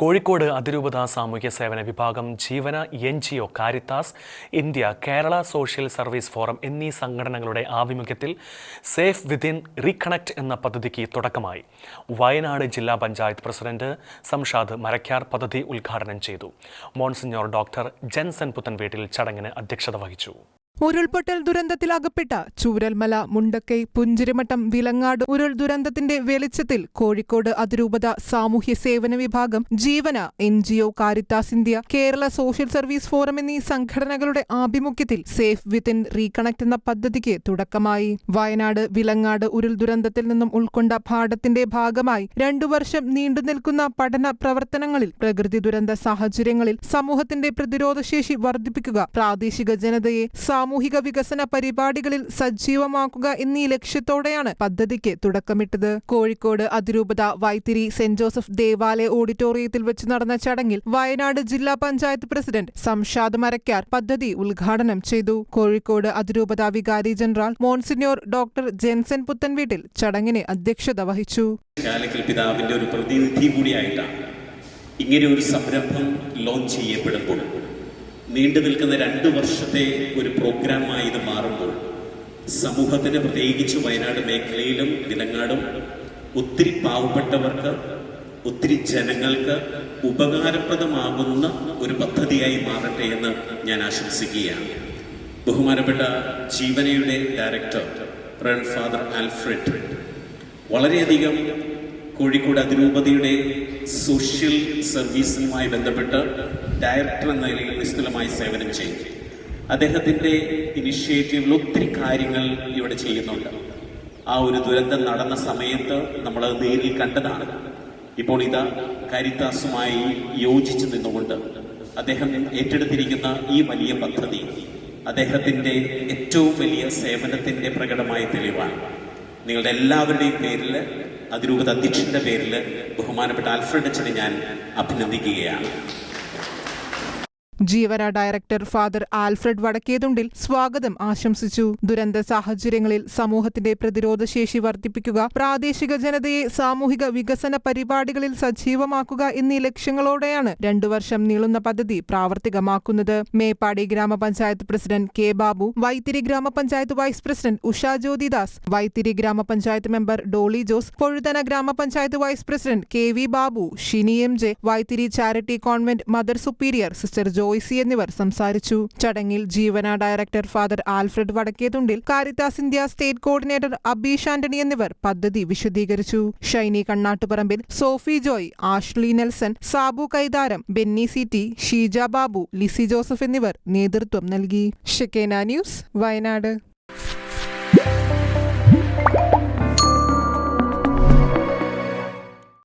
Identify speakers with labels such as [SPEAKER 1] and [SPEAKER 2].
[SPEAKER 1] കോഴിക്കോട് അതിരൂപത സാമൂഹ്യ സേവന വിഭാഗം Jeevana N G O Caritas India Kerala social service forum എന്നീ സംഘടനകളുടെ ആഭിമുഖ്യത്തിൽ സേഫ് വിതിൻ റീകണക്ട് എന്ന പദ്ധതിക്ക് തുടക്കമായി. വയനാട് ജില്ലാ പഞ്ചായത്ത് പ്രസിഡന്റ് സംഷാദ് മരക്കാർ പദ്ധതി ഉദ്ഘാടനം ചെയ്തു. മോൺസിഞ്ഞോർ ഡോക്ടർ ജെൻസൺ പുത്തൻവീട്ടിൽ ചടങ്ങിന് അധ്യക്ഷത വഹിച്ചു.
[SPEAKER 2] ഉരുൾപൊട്ടൽ ദുരന്തത്തിൽ അകപ്പെട്ട ചൂരൽമല മുണ്ടക്കൈ പുഞ്ചിരിമട്ടം വിലങ്ങാട് ഉരുൾ ദുരന്തത്തിന്റെ വെളിച്ചത്തിൽ കോഴിക്കോട് അതിരൂപത സാമൂഹ്യ സേവന വിഭാഗം Jeevana N G O Caritas India Kerala social service forum എന്നീ സംഘടനകളുടെ ആഭിമുഖ്യത്തിൽ സേഫ് വിത്തിൻ റീകണക്ട് എന്ന പദ്ധതിക്ക് തുടക്കമായി. വയനാട് വിലങ്ങാട് ഉരുൾ ദുരന്തത്തിൽ നിന്നും ഉൾക്കൊണ്ട പാഠത്തിന്റെ ഭാഗമായി രണ്ടു വർഷം നീണ്ടുനിൽക്കുന്ന പഠന പ്രവർത്തനങ്ങളിൽ പ്രകൃതി ദുരന്ത സാഹചര്യങ്ങളിൽ സമൂഹത്തിന്റെ പ്രതിരോധശേഷി വർദ്ധിപ്പിക്കുക പ്രാദേശിക ജനതയെ സാമൂഹിക വികസന പരിപാടികളിൽ സജീവമാക്കുക എന്നീ ലക്ഷ്യത്തോടെയാണ് പദ്ധതിക്ക് തുടക്കമിട്ടത്. കോഴിക്കോട് അതിരൂപത വൈത്തിരി സെന്റ് ജോസഫ് ദേവാലയ ഓഡിറ്റോറിയത്തിൽ വെച്ച് നടന്ന ചടങ്ങിൽ വയനാട് ജില്ലാ പഞ്ചായത്ത് പ്രസിഡന്റ് സംഷാദ് മരക്കാർ പദ്ധതി ഉദ്ഘാടനം ചെയ്തു. കോഴിക്കോട് അതിരൂപത വികാരി general monsignor doctor Jenson Puthenveettil ചടങ്ങിന് അധ്യക്ഷത വഹിച്ചു.
[SPEAKER 3] ഒരു പ്രതിനിധി ഇങ്ങനെ ഒരു സംരംഭം ലോഞ്ച് ചെയ്യപ്പെടുമ്പോൾ നീണ്ടു നിൽക്കുന്ന രണ്ട് വർഷത്തെ ഒരു പ്രോഗ്രാമായി ഇത് മാറുമ്പോൾ സമൂഹത്തിന് പ്രത്യേകിച്ച് വയനാട് മേഖലയിലും വിലങ്ങാടും ഒത്തിരി പാവപ്പെട്ടവർക്ക് ഒത്തിരി ജനങ്ങൾക്ക് ഉപകാരപ്രദമാകുന്ന ഒരു പദ്ധതിയായി മാറട്ടെ എന്ന് ഞാൻ ആശംസിക്കുകയാണ്. ബഹുമാനപ്പെട്ട ജീവനയുടെ ഡയറക്ടർ റൺ ഫാദർ ആൽഫ്രഡ് വളരെയധികം കോഴിക്കോട് അതിരൂപതയുടെ സോഷ്യൽ സർവീസുമായി ബന്ധപ്പെട്ട് ഡയറക്ടർ എന്ന നിലയിൽ നിസ്തുലമായി സേവനം ചെയ്യും. അദ്ദേഹത്തിന്റെ ഇനിഷ്യേറ്റീവിൽ ഒത്തിരി കാര്യങ്ങൾ ഇവിടെ ചെയ്യുന്നുണ്ട്. ആ ഒരു ദുരന്തം നടന്ന സമയത്ത് നമ്മളത് നേരിൽ കണ്ടതാണ്. ഇപ്പോൾ ഇതാ കരിത്താസുമായി യോജിച്ച് നിന്നുകൊണ്ട് അദ്ദേഹം ഏറ്റെടുത്തിരിക്കുന്ന ഈ വലിയ പദ്ധതി അദ്ദേഹത്തിന്റെ ഏറ്റവും വലിയ സേവനത്തിന്റെ പ്രകടമായ തെളിവാണ്. നിങ്ങളുടെ എല്ലാവരുടെയും പേരിൽ അതിരൂപത അധ്യക്ഷന്റെ പേരിൽ ബഹുമാനപ്പെട്ട അൽഫ്രഡ് അച്ഛനെ ഞാൻ അഭിനന്ദിക്കുകയാണ്.
[SPEAKER 2] ജീവന ഡയറക്ടർ ഫാദർ ആൽഫ്രഡ് വടക്കേതുണ്ടിൽ സ്വാഗതം ആശംസിച്ചു. ദുരന്ത സാഹചര്യങ്ങളിൽ സമൂഹത്തിന്റെ പ്രതിരോധശേഷി വർദ്ധിപ്പിക്കുക പ്രാദേശിക ജനതയെ സാമൂഹിക വികസന പരിപാടികളിൽ സജീവമാക്കുക എന്നീ ലക്ഷ്യങ്ങളോടെയാണ് രണ്ടു വർഷം നീളുന്ന പദ്ധതി പ്രാവർത്തികമാക്കുന്നത്. മേപ്പാടി ഗ്രാമപഞ്ചായത്ത് president K Babu Vythiri gramapanchayat vice president Usha Jyothidas Vythiri gramapanchayat member Dolly Jose Pozhuthana gramapanchayat vice president K V Babu Shini M J Vythiri charity convent mother superior sister Joycy എന്നിവർ സംസാരിച്ചു. ചടങ്ങിൽ Jeevana director father Alfred Vadakkethundil Caritas India state coordinator Abeesh Antony എന്നിവർ പദ്ധതി വിശദീകരിച്ചു. Shiny Kannattuparambil Sophy Joy Ashley Nelson Sabu Kaitharam Benny city Sheeja Babu Lissy Joseph എന്നിവർ നേതൃത്വം നൽകി. Shekinah news Wayanad.